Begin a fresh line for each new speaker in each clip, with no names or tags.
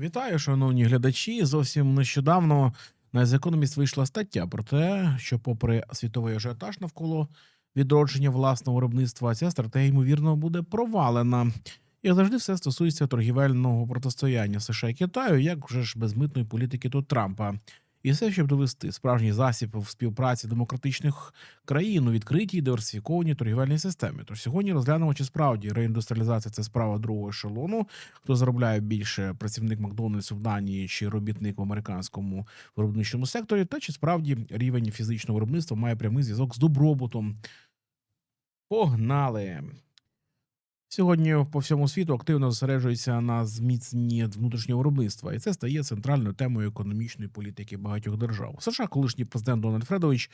Вітаю, шановні глядачі. Зовсім нещодавно на The вийшла стаття про те, що, попри світовий ажіотаж навколо відродження власного виробництва, ця стратегія ймовірно буде провалена. І завжди все стосується торгівельного протистояння США і Китаю, як вже ж безмитної політики до Трампа. І все, щоб довести справжній засіб в співпраці демократичних країн у відкритій диверсифікованій торгівельній системі. Тож сьогодні розглянемо, чи справді реіндустріалізація це справа другого ешелону, хто заробляє більше працівник Макдональдсу в Данії чи робітник в американському виробничому секторі, та чи справді рівень фізичного виробництва має прямий зв'язок з добробутом. Погнали! Сьогодні по всьому світу активно зосереджується на зміцненні внутрішнього виробництва, і це стає центральною темою економічної політики багатьох держав. США колишній президент Дональд Фредович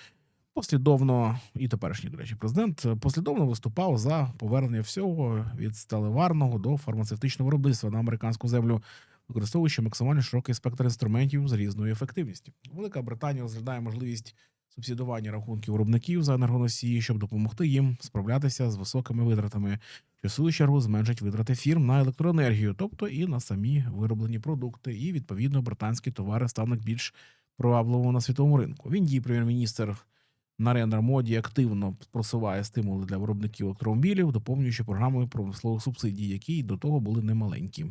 послідовно, і теперішній, до речі, президент послідовно виступав за повернення всього від сталеварного до фармацевтичного виробництва на американську землю, використовуючи максимально широкий спектр інструментів з різною ефективністю. Велика Британія розглядає можливість субсидування рахунків виробників за енергоносії, щоб допомогти їм справлятися з високими витратами, що в свою чергу зменшить витрати фірм на електроенергію, тобто і на самі вироблені продукти, і відповідно британські товари стануть більш привабливими на світовому ринку. В Індії прем'єр-міністр Нарендра Моді активно просуває стимули для виробників електромобілів, доповнюючи програмою промислових субсидій, які до того були немаленькі.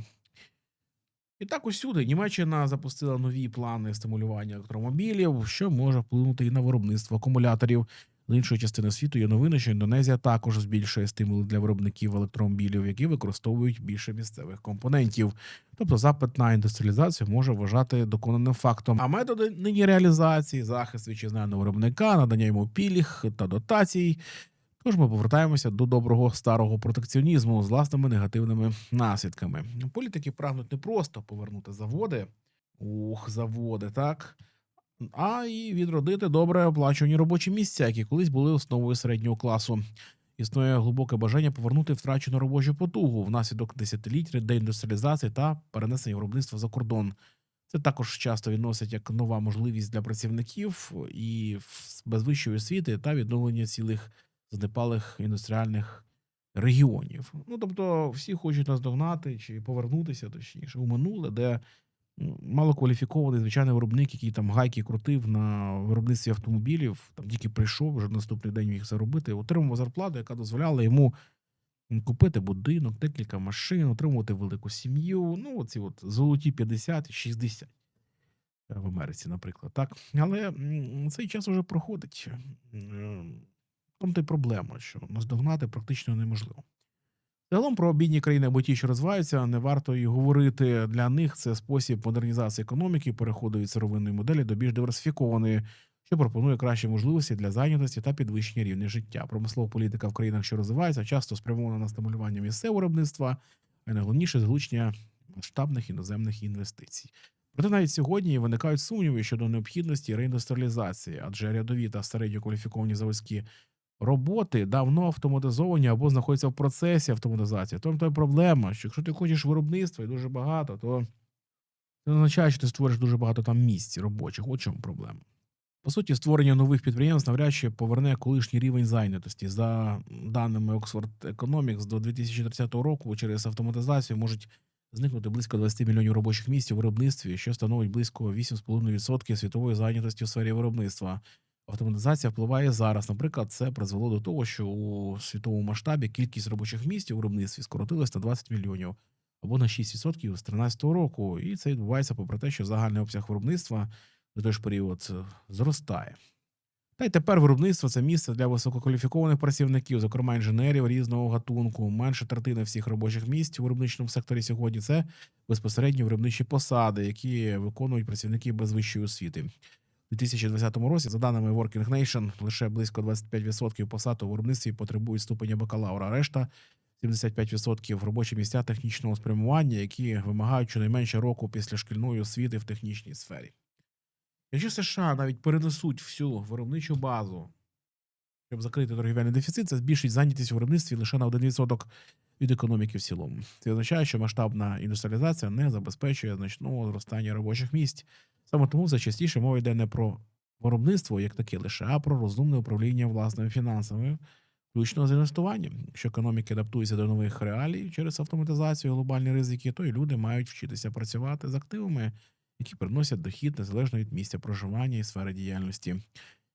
І так усюди Німеччина запустила нові плани стимулювання електромобілів, що може вплинути і на виробництво акумуляторів. З іншої частини світу є новини, що Індонезія також збільшує стимули для виробників електромобілів, які використовують більше місцевих компонентів. Тобто запит на індустріалізацію може вважати доконаним фактом. А методи нині реалізації, захист вітчизняного виробника, надання йому пільг та дотацій. Тож ми повертаємося до доброго старого протекціонізму з власними негативними наслідками. Політики прагнуть не просто повернути заводи, ух, заводи, так, а і відродити добре оплачувані робочі місця, які колись були основою середнього класу. Існує глибоке бажання повернути втрачену робочу потугу внаслідок десятиліть деіндустріалізації та перенесення виробництва за кордон. Це також часто відносять як нова можливість для працівників і без вищої освіти та відновлення цілих занепалих індустріальних регіонів. Ну тобто, всі хочуть наздогнати чи повернутися, точніше, у минуле, де малокваліфікований звичайний виробник, який там гайки крутив на виробництві автомобілів, там тільки прийшов, вже наступний день міг заробити, отримав зарплату, яка дозволяла йому купити будинок, декілька машин, отримувати велику сім'ю. Ну, оці от золоті 50 60 в Америці, наприклад, так. Але цей час уже проходить. Тому та й проблема, що наздогнати практично неможливо. Загалом про бідні країни або ті, що розвиваються, не варто і говорити. Для них це спосіб модернізації економіки, переходу від сировинної моделі до більш диверсифікованої, що пропонує кращі можливості для зайнятості та підвищення рівня життя. Промислова політика в країнах, що розвиваються, часто спрямована на стимулювання місцевого виробництва, а найголовніше залучення масштабних іноземних інвестицій. Проте навіть сьогодні виникають сумніви щодо необхідності реіндустріалізації, адже рядові та середньокваліфіковані заводські роботи давно автоматизовані або знаходяться в процесі автоматизації. Тобто проблема, що якщо ти хочеш виробництва і дуже багато, то це означає, що ти створиш дуже багато там місць робочих. От чому проблема. По суті, створення нових підприємств навряд чи поверне колишній рівень зайнятості. За даними Oxford Economics, до 2030 року через автоматизацію можуть зникнути близько 20 мільйонів робочих місць у виробництві, що становить близько 8,5% світової зайнятості у сфері виробництва. Автоматизація впливає зараз. Наприклад, це призвело до того, що у світовому масштабі кількість робочих місць у виробництві скоротилась на 20 мільйонів або на 6% з 2013 року. І це відбувається попри те, що загальний обсяг виробництва за той ж період е, зростає. Та й тепер виробництво це місце для висококваліфікованих працівників, зокрема інженерів різного гатунку. Менше третини всіх робочих місць у виробничному секторі сьогодні це безпосередньо виробничі посади, які виконують працівники без вищої освіти. У 2020 році, за даними Working Nation, лише близько 25% посад у виробництві потребують ступеня бакалавра. Решта 75% робочі місця технічного спрямування, які вимагають щонайменше року після шкільної освіти в технічній сфері. Якщо США навіть перенесуть всю виробничу базу, щоб закрити торгівельний дефіцит, це збільшить зайнятість у виробництві лише на 1% від економіки в цілому. Це означає, що масштабна індустріалізація не забезпечує значного зростання робочих місць. Саме тому все частіше мова йде не про виробництво як таке лише, а про розумне управління власними фінансами, включно з інвестуванням. Якщо економіки адаптуються до нових реалій через автоматизацію, глобальні ризики, то і люди мають вчитися працювати з активами, які приносять дохід незалежно від місця проживання і сфери діяльності.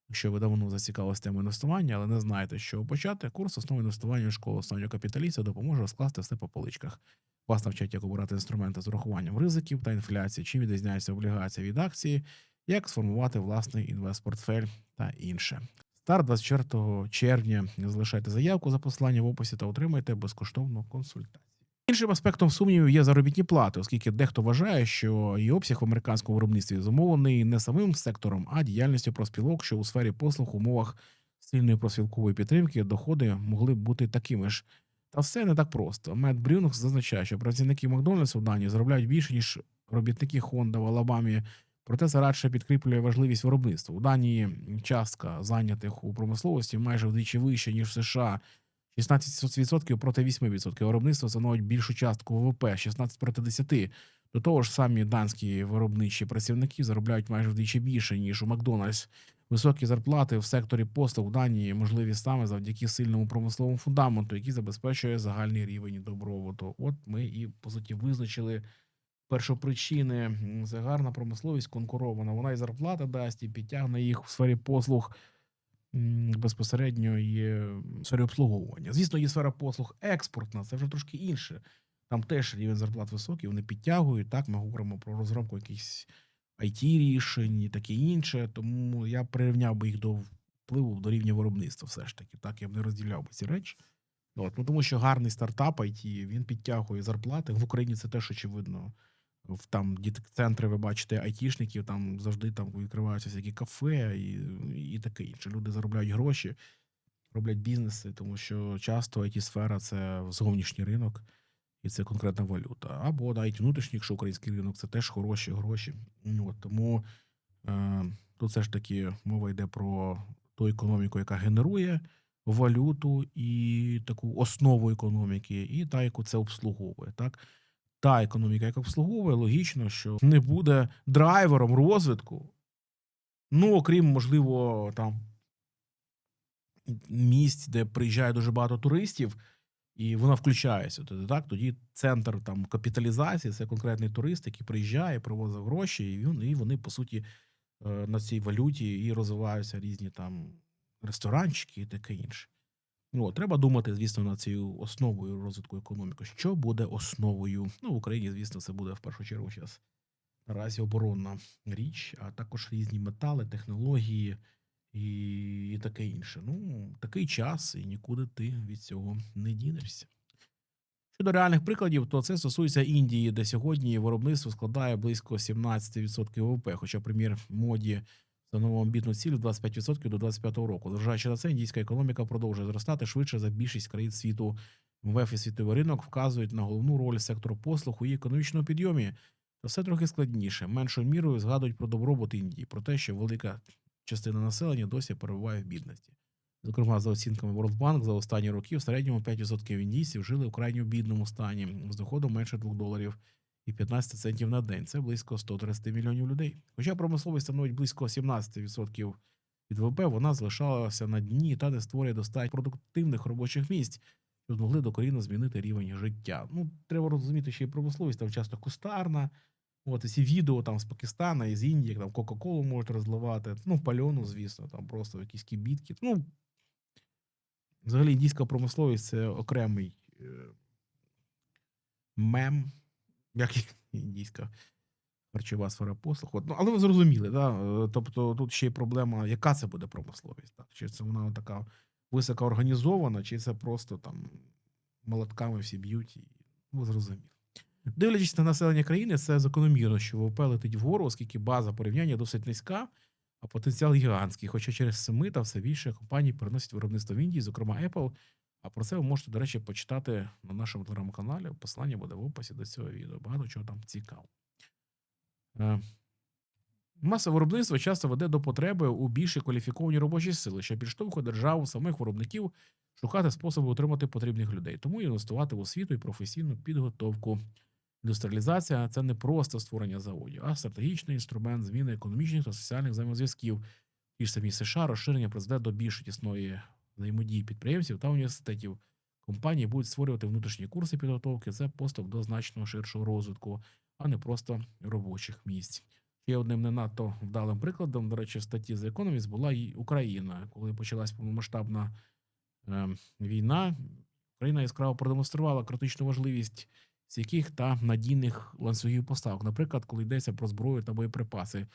Якщо ви давно зацікавилися темою інвестування, але не знаєте, чого почати, курс основи інвестування у школу останнього капіталіста допоможе розкласти все по поличках. Вас навчать, як обирати інструменти з урахуванням ризиків та інфляції, чим відрізняється облігація від акції, як сформувати власний інвестпортфель та інше. Старт 24 червня. Залишайте заявку за посиланням в описі та отримайте безкоштовну консультацію. Іншим аспектом сумнівів є заробітні плати, оскільки дехто вважає, що її обсяг в американському виробництві зумовлений не самим сектором, а діяльністю проспілок, що у сфері послуг в умовах сильної проспілкової підтримки доходи могли б бути такими ж. Та все не так просто. Мед Брюнг зазначає, що працівники Макдональдсу в Данії заробляють більше, ніж робітники Хонда в Алабамі. Проте це радше підкріплює важливість виробництва. У Данії частка зайнятих у промисловості майже вдвічі вища, ніж в США. 16% проти 8%. Виробництво становить більшу частку ВВП, 16 проти 10. До того ж, самі данські виробничі працівники заробляють майже вдвічі більше, ніж у Макдональдс. Високі зарплати в секторі послуг Данії можливі саме завдяки сильному промисловому фундаменту, який забезпечує загальний рівень добробуту. От ми і по суті визначили першопричини. Це гарна промисловість конкурована. Вона і зарплати дасть, і підтягне їх в сфері послуг безпосередньо є сфері обслуговування. Звісно, є сфера послуг експортна, це вже трошки інше. Там теж рівень зарплат високий, вони підтягують. Так, ми говоримо про розробку якихось it рішень і таке інше. Тому я прирівняв би їх до впливу до рівня виробництва, все ж таки. Так, я б не розділяв би ці речі. От, ну, тому що гарний стартап IT, він підтягує зарплати. В Україні це теж очевидно. В там дітек-центри, ви бачите, айтішників, там завжди там відкриваються всякі кафе і, і таке інше. Люди заробляють гроші, роблять бізнеси, тому що часто it сфера це зовнішній ринок, і це конкретна валюта. Або навіть внутрішній, якщо український ринок, це теж хороші гроші. От, тому е, тут все ж таки мова йде про ту економіку, яка генерує валюту і таку основу економіки, і та, яку це обслуговує. Так? Та економіка, яка обслуговує, логічно, що не буде драйвером розвитку. Ну, окрім, можливо, там місць, де приїжджає дуже багато туристів, і вона включається. Тоді, так, тоді центр там капіталізації це конкретний турист, який приїжджає, привозить гроші, і він, і вони, по суті, е, на цій валюті і розвиваються різні там ресторанчики і таке інше. Ну, треба думати, звісно, над цією основою розвитку економіки. Що буде основою? Ну, в Україні, звісно, це буде в першу чергу зараз наразі оборонна річ, а також різні метали, технології і, таке інше. Ну, такий час, і нікуди ти від цього не дінешся. Щодо реальних прикладів, то це стосується Індії, де сьогодні виробництво складає близько 17% ВВП, хоча прем'єр моді встановив амбітну ціль 25% до 25 року. Зважаючи на це, індійська економіка продовжує зростати швидше за більшість країн світу. МВФ і світовий ринок вказують на головну роль сектору послуг у її економічному підйомі. Та все трохи складніше. Меншою мірою згадують про добробут Індії, про те, що велика частина населення досі перебуває в бідності. Зокрема, за оцінками World Bank, за останні роки в середньому 5% індійців жили в крайньо бідному стані з доходом менше 2 доларів і 15 центів на день. Це близько 130 мільйонів людей. Хоча промисловість становить близько 17% від ВВП, вона залишалася на дні та не створює достатньо продуктивних робочих місць, що змогли докорінно змінити рівень життя. Ну, треба розуміти, що і промисловість там часто кустарна. От ці відео там з Пакистана, із Індії, як там Кока-Колу можуть розливати. Ну, пальону, звісно, там просто якісь кібітки. Ну, взагалі, індійська промисловість це окремий е, мем, як індійська харчова сфера послуг. От, ну, але ви зрозуміли, да? Е, тобто тут ще й проблема, яка це буде промисловість. Так? Чи це вона така високо організована, чи це просто там молотками всі б'ють, і ви зрозуміли. Дивлячись на населення країни, це закономірно, що ВВП летить вгору, оскільки база порівняння досить низька, а потенціал гігантський. Хоча через семи та все більше компаній переносять виробництво в Індії, зокрема Apple. А про це ви можете, до речі, почитати на нашому телеграм-каналі. Посилання буде в описі до цього відео. Багато чого там цікаво. Е, Масове виробництво часто веде до потреби у більшій кваліфікованій робочій сили, що підштовхує державу самих виробників шукати способи отримати потрібних людей, тому інвестувати в освіту і професійну підготовку. Індустріалізація це не просто створення заводів, а стратегічний інструмент зміни економічних та соціальних взаємозв'язків. Ті ж самі США розширення призведе до більш тісної взаємодії підприємців та університетів. Компанії будуть створювати внутрішні курси підготовки. Це поступ до значно ширшого розвитку, а не просто робочих місць. Ще одним не надто вдалим прикладом, до речі, в статті The Economist була і Україна, коли почалась повномасштабна е, війна. Україна яскраво продемонструвала критичну важливість стійких та надійних ланцюгів поставок. Наприклад, коли йдеться про зброю та боєприпаси,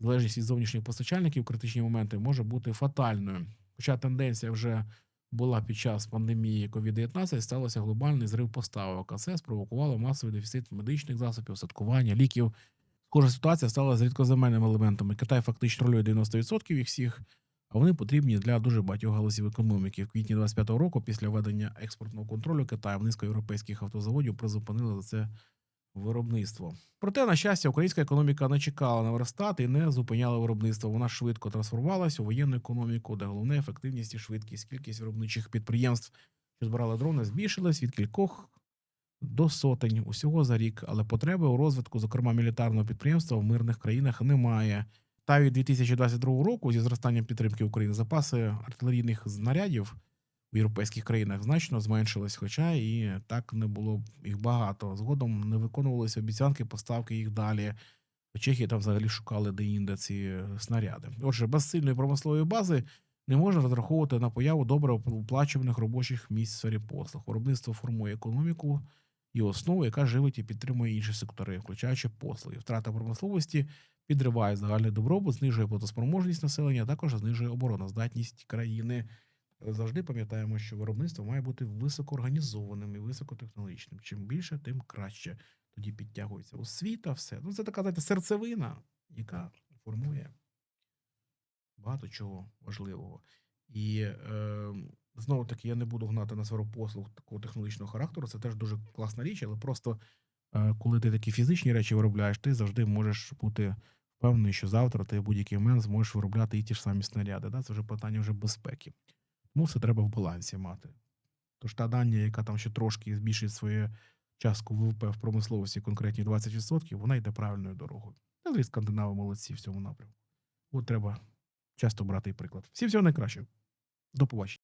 залежність від зовнішніх постачальників критичні моменти може бути фатальною. Хоча тенденція вже була під час пандемії COVID-19, сталося глобальний зрив поставок, а це спровокувало масовий дефіцит медичних засобів, садкування, ліків. Схожа ситуація стала з рідкоземельними елементами. Китай фактично ролює 90% їх всіх, а вони потрібні для дуже багатьох галузів економіки. В квітні 25-го року, після введення експортного контролю Китаєм низка європейських автозаводів призупинили за це виробництво. Проте, на щастя, українська економіка не чекала на верстат і не зупиняла виробництво. Вона швидко трансформувалася у воєнну економіку, де головне ефективність і швидкість. Кількість виробничих підприємств, що збирали дрони, збільшилась від кількох до сотень усього за рік. Але потреби у розвитку, зокрема мілітарного підприємства, в мирних країнах немає. Та від 2022 року зі зростанням підтримки України запаси артилерійних знарядів в європейських країнах значно зменшились, хоча і так не було їх багато. Згодом не виконувалися обіцянки поставки їх далі. Чехії там взагалі шукали де-інде ці снаряди. Отже, без сильної промислової бази не можна розраховувати на появу добре оплачуваних робочих місць в сфері послуг. Виробництво формує економіку і основу, яка живить і підтримує інші сектори, включаючи послуги. Втрата промисловості підриває загальний добробут, знижує платоспроможність населення, а також знижує обороноздатність країни. Завжди пам'ятаємо, що виробництво має бути високоорганізованим і високотехнологічним. Чим більше, тим краще. Тоді підтягується освіта, все. Ну, це така знаєте, серцевина, яка формує багато чого важливого. І е, знову таки, я не буду гнати на сферу послуг такого технологічного характеру. Це теж дуже класна річ, але просто коли ти такі фізичні речі виробляєш, ти завжди можеш бути впевнений, що завтра ти в будь-який момент зможеш виробляти і ті ж самі снаряди. Да? Це вже питання вже безпеки. Тому все треба в балансі мати. Тож та Данія, яка там ще трошки збільшить своє частку ВВП в промисловості конкретні 20%, вона йде правильною дорогою. Та і скандинави молодці в цьому напрямку. От треба часто брати приклад. Всім всього найкращого. До побачення.